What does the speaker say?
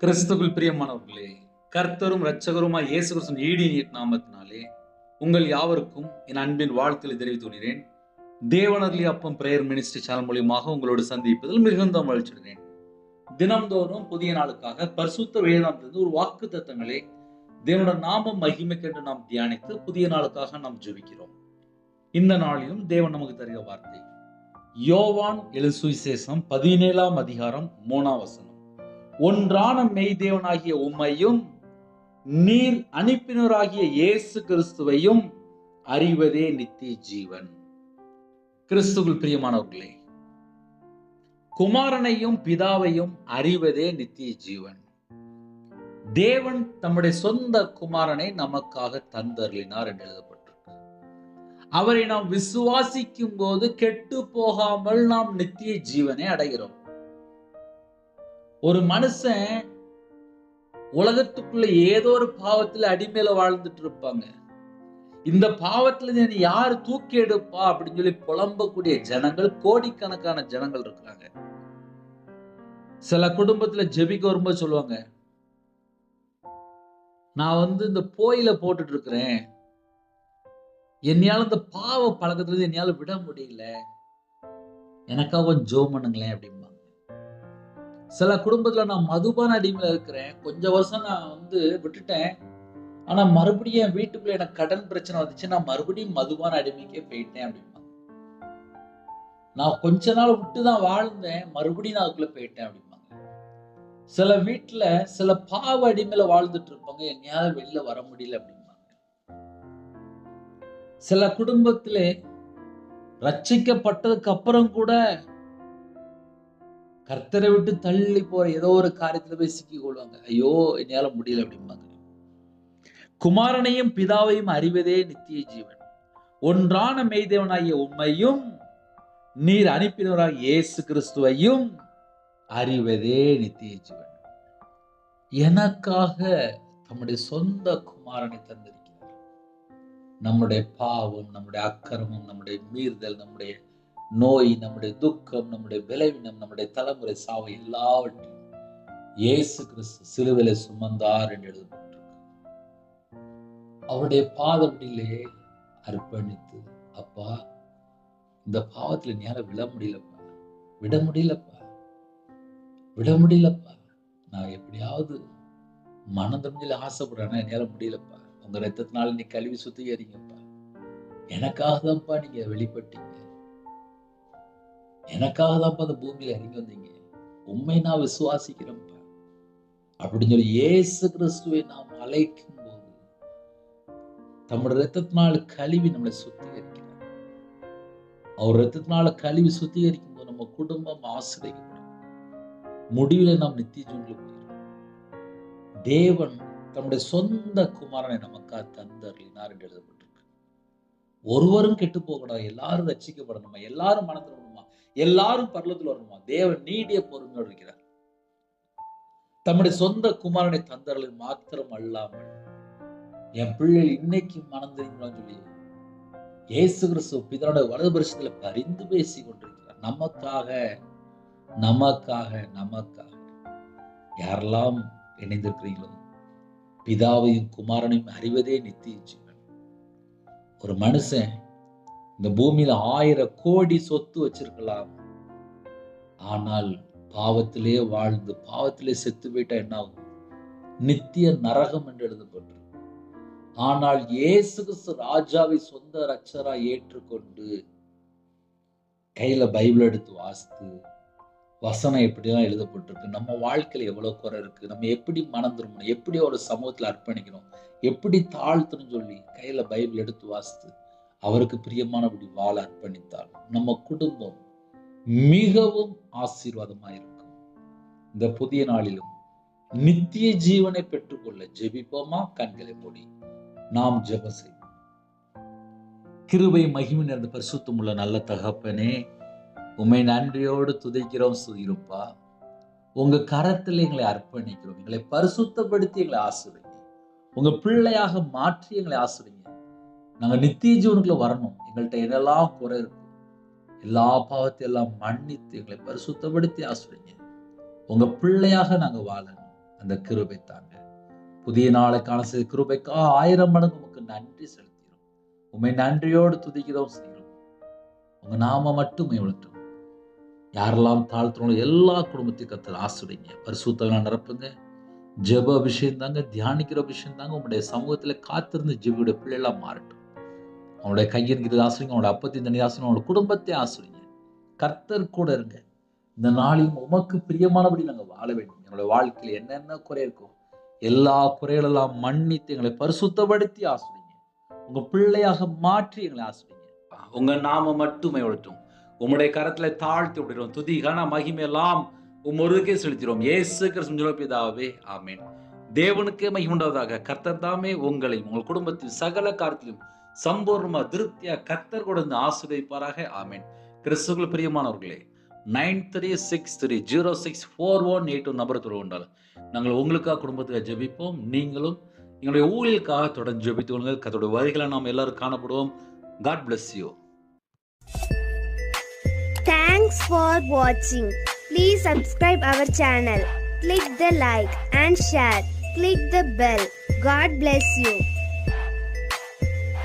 கிறிஸ்துவில் பிரியமானவர்களே கர்த்தரும் இரட்சகருமாய் இயேசு கிறிஸ்தன் ஈடியின் நாமத்தினாலே உங்கள் யாவருக்கும் என் அன்பின் வாழ்த்துக்களை தெரிவித்துக் கொள்கிறேன். தேவனர்லி அப்பம் பிரேயர் மினிஸ்ட்ரி சேனல் மூலியமாக உங்களோடு சந்திப்பதில் மிகுந்த மகிழ்ச்சிடுகிறேன் தினம்தோறும் புதிய நாளுக்காக பரிசுத்த வேதாந்தது ஒரு வாக்கு தத்தங்களை தேவனோட நாமம் மகிமைக்கென்று நாம் தியானித்து புதிய நாளுக்காக நாம் ஜெபிக்கிறோம். இந்த நாளிலும் தேவன் நமக்கு தருகிற வார்த்தை யோவான் எழு சுவிசேஷம் பதினேழாம் அதிகாரம் மூணாம் வசனம். ஒன்றான மெய்தேவனாகிய உம்மையும் நீர் அனுப்பினராகிய இயேசு கிறிஸ்துவையும் அறிவதே நித்திய ஜீவன். கிறிஸ்துவில் பிரியமானவர்களே குமாரனையும் பிதாவையும் அறிவதே நித்திய ஜீவன். தேவன் தம்முடைய சொந்த குமாரனை நமக்காக தந்தருளினார் என்று எழுதப்பட்டிருக்கு. அவரை நாம் விசுவாசிக்கும் போது கெட்டு போகாமல் நாம் நித்திய ஜீவனை அடைகிறோம். ஒரு மனுஷன் உலகத்துக்குள்ள ஏதோ ஒரு பாவத்துல அடிமையில வாழ்ந்துட்டு இருப்பாங்க. இந்த பாவத்துல இருந்து யார் தூக்கி எடுப்பா அப்படின்னு சொல்லி புலம்பக்கூடிய ஜனங்கள் கோடிக்கணக்கான ஜனங்கள் இருக்கிறாங்க சில குடும்பத்துல ஜெபிக்க வரும்போது சொல்லுவாங்க நான் வந்து இந்த போயில போட்டுட்டு இருக்கிறேன். என்னையால இந்த பாவ பழக்கத்துல இருந்து என்னால விட முடியல. எனக்காக கொஞ்சம் பண்ணுங்களேன் அப்படிம்பா. சில குடும்பத்துல நான் மதுபான அடிமையில் இருக்கிறேன். கொஞ்ச வருஷம் நான் வந்து விட்டுட்டேன். ஆனா மறுபடியும் என் வீட்டுக்குள்ள எனக்கு கடன் பிரச்சனை வந்துச்சு. நான் மறுபடியும் மதுபான அடிமைக்கே போயிட்டேன் அப்படிம்பாங்க. நான் கொஞ்ச நாள் விட்டு தான் வாழ்ந்தேன். மறுபடியும் நான் அதுக்குள்ள போயிட்டேன் அப்படிம்பாங்க. சில வீட்டுல சில பாவ அடிமையில வாழ்ந்துட்டு இருப்பாங்க எங்கேயாவது வெளியில வர முடியல அப்படிம்பாங்க. சில குடும்பத்திலே ரட்சிக்கப்பட்டதுக்கு அப்புறம் கூட கர்த்தரை விட்டு தள்ளி போற ஏதோ ஒரு காரியத்துல போய் சிக்கி கொள்வாங்க. ஐயோ என்னால முடியல அப்படிம்பாங்க. குமாரனையும் பிதாவையும் அறிவதே நித்திய ஜீவன். ஒன்றான மெய்தேவனாகிய உண்மையும் நீர் அனுப்பினவராக இயேசு கிறிஸ்துவையும் அறிவதே நித்திய ஜீவன். எனக்காக தம்முடைய சொந்த குமாரனை தந்திருக்கிறார். நம்முடைய பாவம் நம்முடைய அக்கிரமம் நம்முடைய மீறுதல் நம்முடைய நோய் நம்முடைய துக்கம் நம்முடைய விளைவினம் நம்முடைய தலைமுறை சாவை எல்லாவற்றையும் இயேசு கிறிஸ்து சிலுவில சுமந்தார் என்று எழுதப்பட்டிருக்கு. அவருடைய பாதப்படியிலே அர்ப்பணித்து அப்பா இந்த பாவத்துல என்னால விட முடியலப்பா. விட முடியலப்பா. விட முடியலப்பா. நான் எப்படியாவது மனம் ஆசைப்படுறேன்? நேரம் முடியலப்பா. உங்க ரத்தத்தினால நீ கழுவி சுத்திகரிங்கப்பா. எனக்காக தான்ப்பா நீங்க வெளிப்பட்டீங்க. எனக்காக தான்ப்பா அந்த பூமியில இறங்கி வந்தீங்க. உண்மை நான் விசுவாசிக்கிறேன்ப்பா. அப்படின்னு சொல்லி இயேசு கிறிஸ்துவை நாம் அழைக்கும் போது தம்முடைய ரத்தத்தினால் கழுவி நம்மளை சுத்திகரிக்கிறார். அவர் ரத்தத்தினால கழுவி சுத்திகரிக்கும் போது நம்ம குடும்பம் ஆசிரியப்படும். முடிவில் நாம் நித்திய ஜூன்ல போயிடும் தேவன் தம்முடைய சொந்த குமாரனை நமக்காக தந்தருளினார் என்று எழுதப்பட்டிருக்கு. ஒருவரும் கெட்டு போகக்கூடாது. எல்லாரும் ரட்சிக்கப்படணுமா. எல்லாரும் மனதில் எல்லாரும் பர்லத்தில் வரணுமா? தேவன் நீடிய பொறுமையோடு இருக்கிறார். தம்முடைய சொந்த குமாரனை தந்தரலில் மாத்திரம் அல்லாமல் என் பிள்ளைகள் இன்னைக்கு மணந்திருங்களான்னு சொல்லி இயேசு கிறிஸ்து பிதனோட வலது பரிசத்துல பரிந்து பேசி கொண்டிருக்கிறார். நமக்காக நமக்காக நமக்காக. யாரெல்லாம் இணைந்திருக்கிறீங்களோ பிதாவையும் குமாரனையும் அறிவதே நித்திய ஜீவன். ஒரு மனுஷன் இந்த பூமியில ஆயிரம் கோடி சொத்து வச்சிருக்கலாம். ஆனால் பாவத்திலே வாழ்ந்து பாவத்திலே செத்து போயிட்டா என்ன ஆகும்? நித்திய நரகம் என்று எழுதப்பட்டிருக்கு. ஆனால் இயேசு கிறிஸ்து ராஜாவை சொந்த ரட்சரா ஏற்றுக்கொண்டு கையில பைபிள் எடுத்து வாசித்து வசனம் எப்படிலாம் எழுதப்பட்டிருக்கு? நம்ம வாழ்க்கையில எவ்வளவு குறை இருக்கு? நம்ம எப்படி மனம் திரும்பணும்? எப்படி ஒரு சமூகத்துல அர்ப்பணிக்கணும் எப்படி தாழ்த்துன்னு சொல்லி கையில பைபிள் எடுத்து வாசித்து அவருக்கு பிரியமானபடி வாழ அர்ப்பணித்தால் நம்ம குடும்பம் மிகவும் ஆசீர்வாதமாயிருக்கும் இந்த புதிய நாளிலும் நித்திய ஜீவனை பெற்றுக்கொள்ள ஜெபிப்போமா? கண்களை மூடி. நாம் ஜெப செய்வோம். கிருபை மகிமை நிறைந்த பரிசுத்தம் உள்ள நல்ல தகப்பனே உண்மை நன்றியோடு துதைக்கிறோம் சுதிருப்பா உங்க கரத்தில் எங்களை அர்ப்பணிக்கிறோம். எங்களை பரிசுத்தப்படுத்தி எங்களை ஆசிரியங்க உங்க பிள்ளையாக மாற்றி எங்களை ஆசிரியங்க நாங்கள் நித்திய ஜீவனுக்குள்ள வரணும். எங்கள்கிட்ட என்னெல்லாம் குறை இருக்கும் எல்லா பாவத்தையும் எல்லாம் மன்னித்து எங்களை பரிசுத்தப்படுத்தி ஆசிரியங்க உங்கள் பிள்ளையாக நாங்கள் வாழணும். அந்த கிருபை தாங்க. புதிய நாளைக்கான சில கிருபைக்காக ஆயிரம் மடங்கு உமக்கு நன்றி செலுத்துகிறோம். உண்மை நன்றியோடு துதிக்கிறோம் செய்கிறோம். உங்கள் நாம மட்டும் உயர்த்தட்டும் யாரெல்லாம் தாழ்த்துறோம் எல்லா குடும்பத்தையும் கத்தர் ஆசிரியங்க பரிசுத்தலாம் நிரப்புங்க. ஜெப அபிஷேகம் தாங்க தியானிக்கிற அபிஷேகம் தாங்க. உங்களுடைய சமூகத்தில் காத்திருந்து ஜெபியோட பிள்ளைலாம் மாறட்டும். அவனுடைய கையிருக்கிறது ஆசிரிங்க அவனோட அப்பத்தையும் தண்ணி ஆசிரியம் அவனோட குடும்பத்தை ஆசிரிங்க கர்த்தர் கூட இருங்க. இந்த நாளையும் உமக்கு பிரியமானபடி நாங்கள் வாழ வேண்டும். எங்களுடைய வாழ்க்கையில் என்னென்ன குறை இருக்கோ எல்லா குறைகளெல்லாம் மன்னித்து எங்களை பரிசுத்தப்படுத்தி ஆசிரிங்க. உங்க பிள்ளையாக மாற்றி எங்களை ஆசிரிங்க. உங்க நாம மட்டுமே உழைத்தோம் உம்முடைய கரத்துல தாழ்த்தி விடுறோம் துதி கன மகிமையெல்லாம் உம் ஒருக்கே செலுத்திடுவோம். ஏசு கிருஷ்ணாவே ஆமேன். தேவனுக்கே மகிமுண்டாவதாக கர்த்தர் தாமே உங்களையும் உங்கள் குடும்பத்தில் சகல காரத்திலும் சம்பூர்ணமா திருப்தியா கர்த்தர் கொடுத்து ஆசிரியப்பாராக ஆமீன். கிறிஸ்துக்குள் பிரியமானவர்களே nine three six three zero six four one eight one number தொடர்ந்தால் நாங்கள் உங்களுக்காக குடும்பத்துக்காக ஜெபிப்போம் நீங்களும் எங்களுடைய ஊழியலுக்காக தொடர்ந்து ஜெபித்து கொள்ளுங்கள். கத்தோட வரிகளை நாம் எல்லாரும் காணப்படுவோம். God bless you thanks for வாட்சிங் please subscribe our channel click the like and share click the bell God bless you